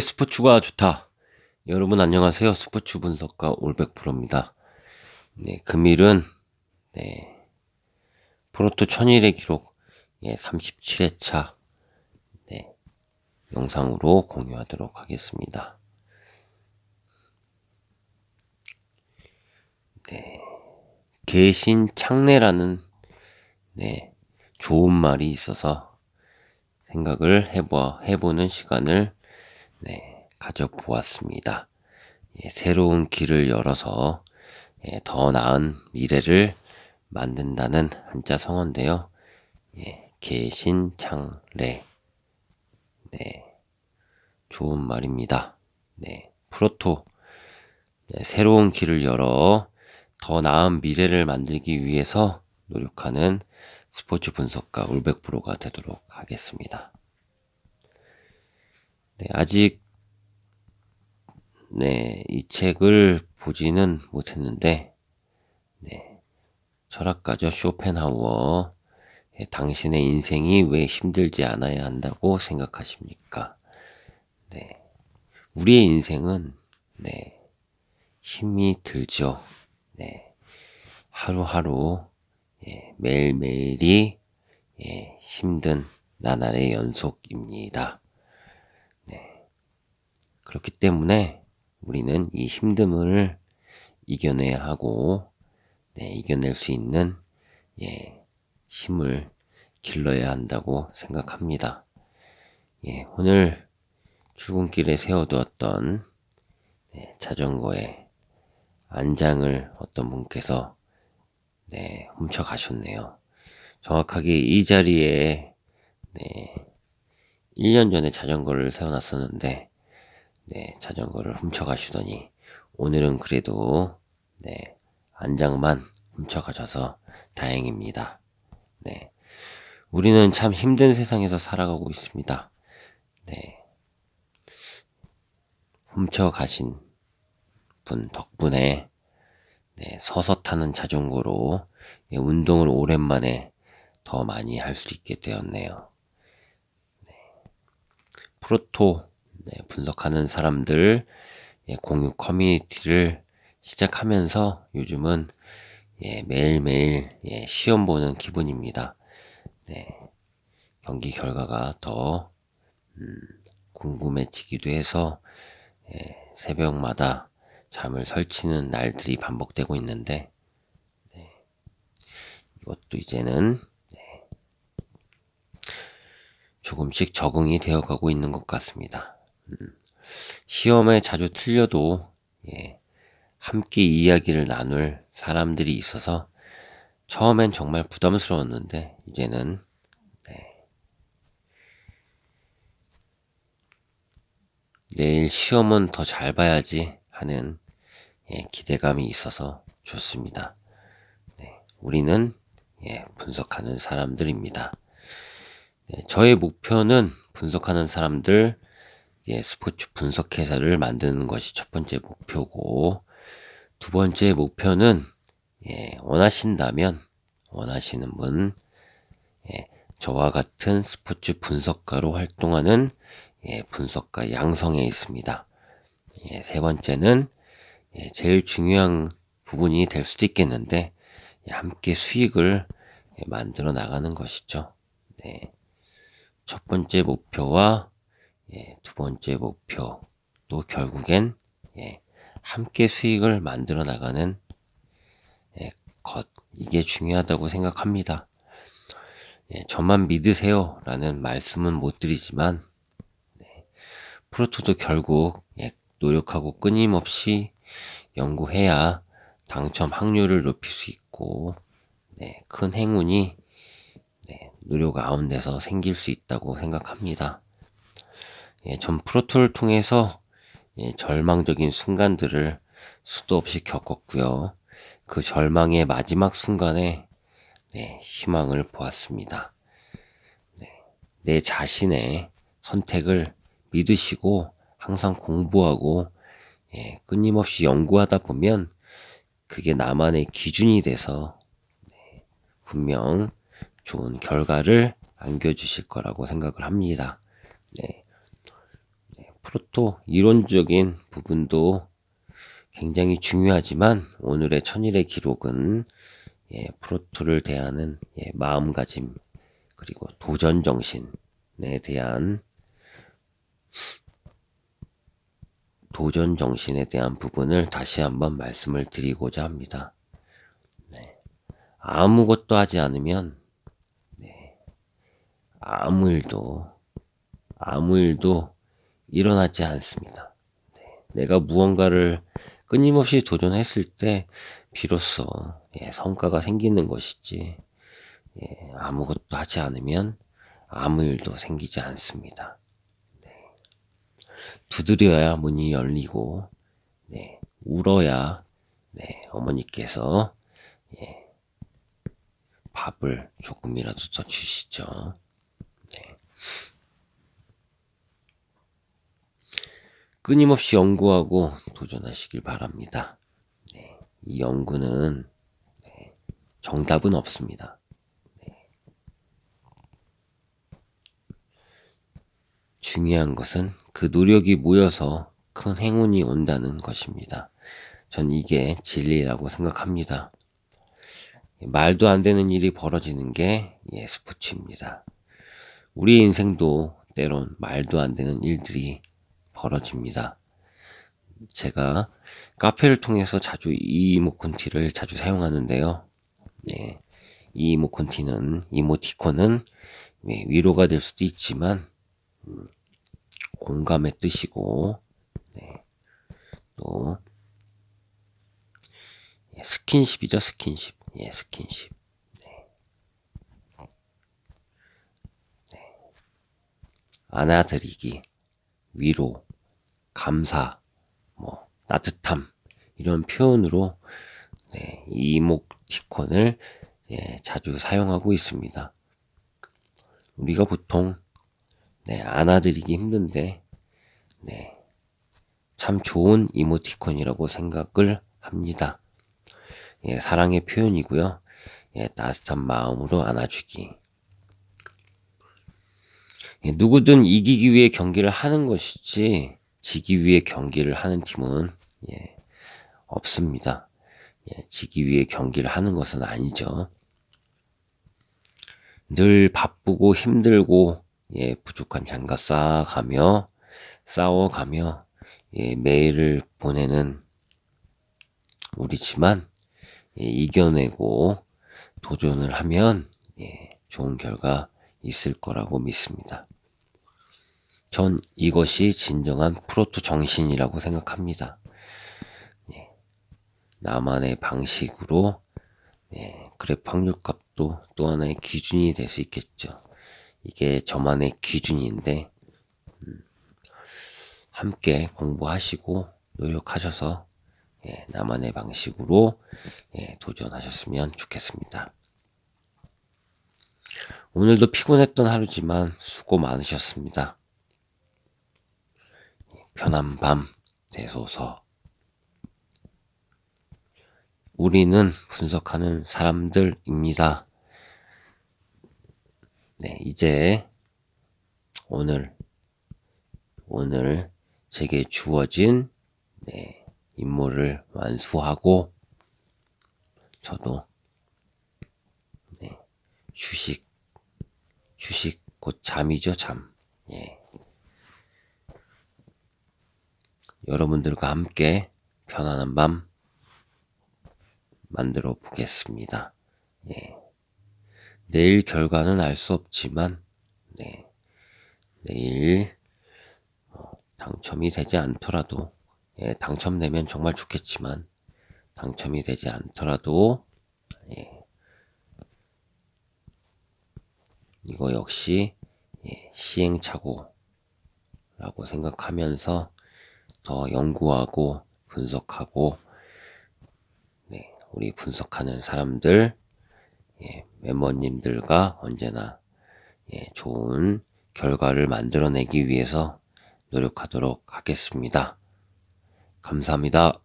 스포츠가 좋다. 여러분 안녕하세요. 스포츠 분석가 올백프로입니다. 네, 금일은 네, 프로토 1000일의 기록 예, 37회차 네, 영상으로 공유하도록 하겠습니다. 네, 계신 창내라는 네, 좋은 말이 있어서 생각을 해보, 해보는 시간을 네, 가져보았습니다. 예, 새로운 길을 열어서 예, 더 나은 미래를 만든다는 한자 성어인데요. 예, 개신창래. 네, 좋은 말입니다. 네, 프로토. 네, 새로운 길을 열어 더 나은 미래를 만들기 위해서 노력하는 스포츠 분석가 울백프로가 되도록 하겠습니다. 네, 아직 네, 이 책을 보지는 못했는데 네, 철학가죠 쇼펜하우어 예, 당신의 인생이 왜 힘들지 않아야 한다고 생각하십니까? 네, 우리의 인생은 네, 힘이 들죠. 네, 하루하루 예, 매일매일이 예, 힘든 나날의 연속입니다. 네. 그렇기 때문에 우리는 이 힘듦을 이겨내야 하고 네, 이겨낼 수 있는 예, 힘을 길러야 한다고 생각합니다. 예, 오늘 출근길에 세워두었던 네, 자전거에 안장을 어떤 분께서 네, 훔쳐 가셨네요. 정확하게 이 자리에 네, 1년 전에 자전거를 세워놨었는데 네, 자전거를 훔쳐 가시더니 오늘은 그래도 네, 안장만 훔쳐 가셔서 다행입니다. 네. 우리는 참 힘든 세상에서 살아가고 있습니다. 네. 훔쳐 가신 분 덕분에 네, 서서 타는 자전거로 예, 운동을 오랜만에 더 많이 할 수 있게 되었네요. 네. 프로토 네, 분석하는 사람들 예, 공유 커뮤니티를 시작하면서 요즘은 예, 매일매일 예, 시험 보는 기분입니다. 네, 경기 결과가 더 음, 궁금해지기도 해서 예, 새벽마다 잠을 설치는 날들이 반복되고 있는데 네, 이것도 이제는 네, 조금씩 적응이 되어가고 있는 것 같습니다. 음, 시험에 자주 틀려도 예, 함께 이야기를 나눌 사람들이 있어서 처음엔 정말 부담스러웠는데 이제는 네, 내일 시험은 더 잘 봐야지 하는 예, 기대감이 있어서 좋습니다. 네, 우리는 예, 분석하는 사람들입니다. 네, 저의 목표는 분석하는 사람들 예, 스포츠 분석 회사를 만드는 것이 첫 번째 목표고 두 번째 목표는 예, 원하신다면 원하시는 분 예, 저와 같은 스포츠 분석가로 활동하는 예, 분석가 양성에 있습니다. 예, 세 번째는 예, 제일 중요한 부분이 될 수도 있겠는데 예, 함께 수익을 예, 만들어 나가는 것이죠. 네. 첫 번째 목표와 예, 두 번째 목표 또 결국엔 예, 함께 수익을 만들어 나가는 예, 것 이게 중요하다고 생각합니다. 예, 저만 믿으세요 라는 말씀은 못 드리지만 네, 프로토도 결국 예, 노력하고 끊임없이 연구해야 당첨 확률을 높일 수 있고 네, 큰 행운이 네, 노력 가운데서 생길 수 있다고 생각합니다. 예, 전 프로토를 통해서 예, 절망적인 순간들을 수도 없이 겪었고요. 그 절망의 마지막 순간에 네, 희망을 보았습니다. 네, 내 자신의 선택을 믿으시고 항상 공부하고 예, 끊임없이 연구하다 보면 그게 나만의 기준이 돼서 네, 분명 좋은 결과를 안겨주실 거라고 생각을 합니다. 네. 네, 프로토 이론적인 부분도 굉장히 중요하지만 오늘의 천일의 기록은 예, 프로토를 대하는 예, 마음가짐 그리고 도전 정신에 대한 도전 정신에 대한 부분을 다시 한번 말씀을 드리고자 합니다. 네. 아무것도 하지 않으면 네. 아무 일도 아무 일도 일어나지 않습니다. 네. 내가 무언가를 끊임없이 도전했을 때 비로소 예, 성과가 생기는 것이지 예, 아무것도 하지 않으면 아무 일도 생기지 않습니다. 네. 두드려야 문이 열리고 네, 울어야 네, 어머니께서 예, 밥을 조금이라도 더 주시죠. 끊임없이 연구하고 도전하시길 바랍니다. 네, 이 연구는 네, 정답은 없습니다. 네. 중요한 것은 그 노력이 모여서 큰 행운이 온다는 것입니다. 전 이게 진리라고 생각합니다. 말도 안 되는 일이 벌어지는 게 예, 스포츠입니다. 우리 인생도 때론 말도 안 되는 일들이 벌어집니다. 제가 카페를 통해서 자주 이 이모콘티를 자주 사용하는데요. 네, 이 이모콘티는 이모티콘은 네, 위로가 될 수도 있지만 음, 공감의 뜻이고 네, 또 예, 스킨십이죠 스킨십 예 스킨십 네. 네. 안아드리기 위로 감사 뭐 따뜻함 이런 표현으로 네, 이 이모티콘을 예, 자주 사용하고 있습니다. 우리가 보통 네, 안아드리기 힘든데 네, 참 좋은 이모티콘이라고 생각을 합니다. 예, 사랑의 표현이고요. 예, 따뜻한 마음으로 안아주기. 예, 누구든 이기기 위해 경기를 하는 것이지 지기 위해 경기를 하는 팀은 예, 없습니다. 예, 지기 위해 경기를 하는 것은 아니죠. 늘 바쁘고 힘들고 예, 부족한 장갑 쌓아가며 싸워가며 예, 매일을 보내는 우리지만 예, 이겨내고 도전을 하면 예, 좋은 결과 있을 거라고 믿습니다. 전 이것이 진정한 프로토 정신이라고 생각합니다. 예, 나만의 방식으로 예, 그래프 확률값도 또 하나의 기준이 될 수 있겠죠. 이게 저만의 기준인데 음, 함께 공부하시고 노력하셔서 예, 나만의 방식으로 예, 도전하셨으면 좋겠습니다. 오늘도 피곤했던 하루지만 수고 많으셨습니다. 편한 밤 되소서. 우리는 분석하는 사람들입니다. 네, 이제 오늘 오늘 제게 주어진 네, 임무를 완수하고 저도 네, 휴식 휴식 곧 잠이죠 잠 예. 여러분들과 함께 편안한 밤 만들어 보겠습니다. 예. 내일 결과는 알 수 없지만 네. 내일 어, 당첨이 되지 않더라도 예, 당첨되면 정말 좋겠지만 당첨이 되지 않더라도 예, 이거 역시 예, 시행착오라고 생각하면서 더 연구하고 분석하고 네, 우리 분석하는 사람들 예, 멤버님들과 언제나 예, 좋은 결과를 만들어내기 위해서 노력하도록 하겠습니다. 감사합니다.